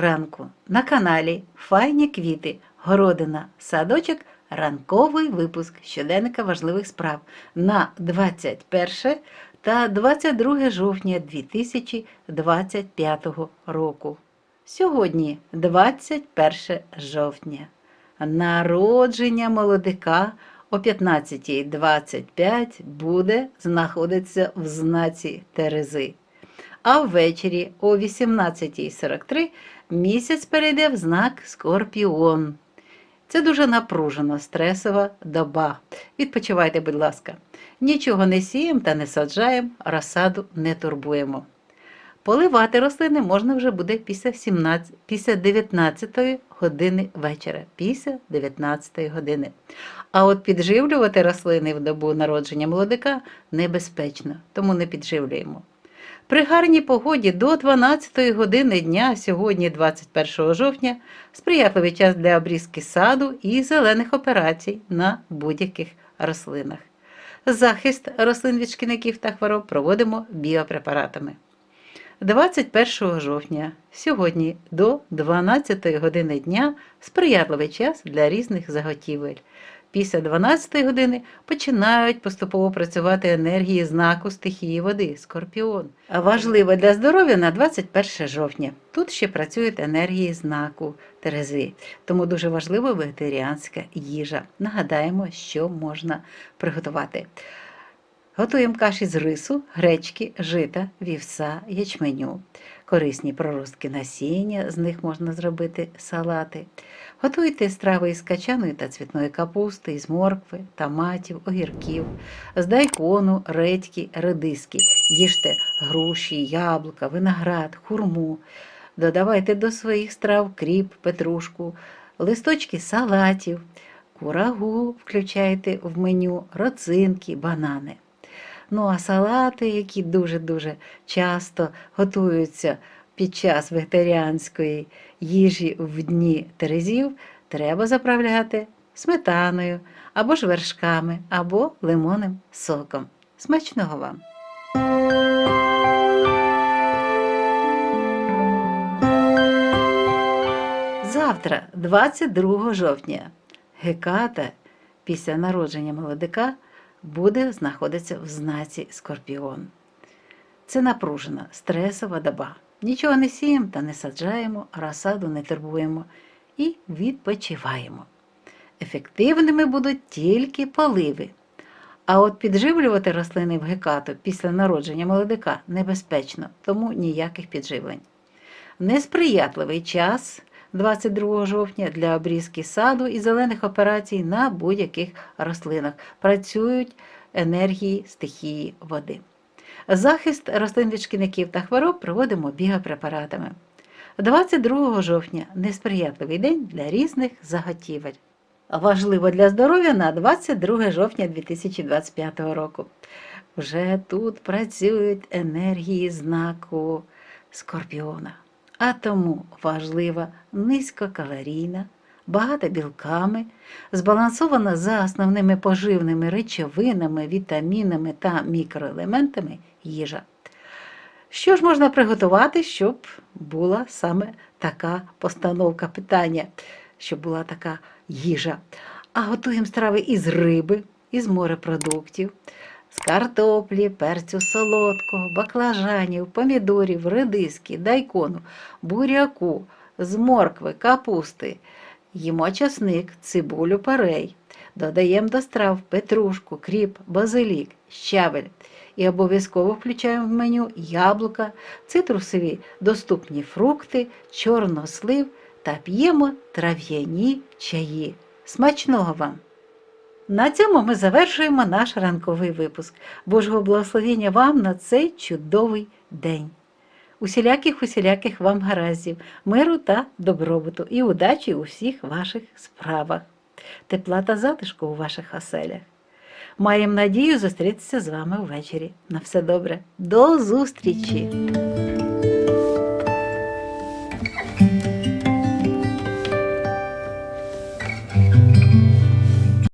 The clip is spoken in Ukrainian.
ранку на каналі Файні квіти, городина, садочок, ранковий випуск щоденника важливих справ на 21 та 22 жовтня 2025 року. Сьогодні 21 жовтня. Народження молодика о 15.25 буде знаходитися в знаці Терези. А ввечері о 18.43 місяць перейде в знак Скорпіон. Це дуже напружена, стресова доба. Відпочивайте, будь ласка. Нічого не сіємо та не саджаємо, розсаду не турбуємо. Поливати рослини можна вже буде після, 17, після 19 години вечора. Після 19 години. А от підживлювати рослини в добу народження молодика небезпечно, тому не підживлюємо. При гарній погоді до 12 години дня, сьогодні 21 жовтня, сприятливий час для обрізки саду і зелених операцій на будь-яких рослинах. Захист рослин від шкідників та хвороб проводимо біопрепаратами. 21 жовтня сьогодні до 12 години дня сприятливий час для різних заготівель. Після 12 години починають поступово працювати енергії знаку стихії води скорпіон. А важливо для здоров'я на 21 жовтня. Тут ще працюють енергії знаку Терези, тому дуже важлива вегетаріанська їжа. Нагадаємо, що можна приготувати. Готуємо каші з рису, гречки, жита, вівса, ячменю. Корисні проростки насіння, з них можна зробити салати. Готуйте страви із качаної та цвітної капусти, із моркви, томатів, огірків, з дайкону, редьки, редиски. Їжте груші, яблука, виноград, хурму. Додавайте до своїх страв кріп, петрушку, листочки салатів, курагу включайте в меню, роцинки, банани. Ну а салати, які дуже-дуже часто готуються під час вегетаріанської їжі в дні терезів, треба заправляти сметаною або ж вершками, або лимонним соком. Смачного вам! Завтра, 22 жовтня, Геката після народження молодика буде знаходитися в знаці Скорпіон. Це напружена, стресова доба. Нічого не сіємо та не саджаємо, розсаду не турбуємо і відпочиваємо. Ефективними будуть тільки поливи. А от підживлювати рослини в гекату після народження молодика небезпечно, тому ніяких підживлень. Несприятливий час 22 жовтня для обрізки саду і зелених операцій на будь-яких рослинах. Працюють енергії стихії води. Захист рослин від шкідників та хвороб проводимо біопрепаратами. 22 жовтня несприятливий день для різних заготівель. Важливо для здоров'я на 22 жовтня 2025 року. Вже тут працюють енергії знаку Скорпіона. А тому важлива низькокалорійна, багата білками, збалансована за основними поживними речовинами, вітамінами та мікроелементами їжа. Що ж можна приготувати, щоб була саме така постановка питання, щоб була така їжа? А готуємо страви із риби, із морепродуктів, з картоплі, перцю солодкого, баклажанів, помідорів, редиски, дайкону, буряку, з моркви, капусти. Їмо часник, цибулю парей. Додаємо до страв петрушку, кріп, базилік, щавель. І обов'язково включаємо в меню яблука, цитрусові доступні фрукти, чорнослив та п'ємо трав'яні чаї. Смачного вам! На цьому ми завершуємо наш ранковий випуск. Божого благословення вам на цей чудовий день. Усіляких усіляких вам гараздів, миру та добробуту і удачі у всіх ваших справах, тепла та затишку у ваших оселях. Маємо надію зустрітися з вами ввечері. На все добре. До зустрічі!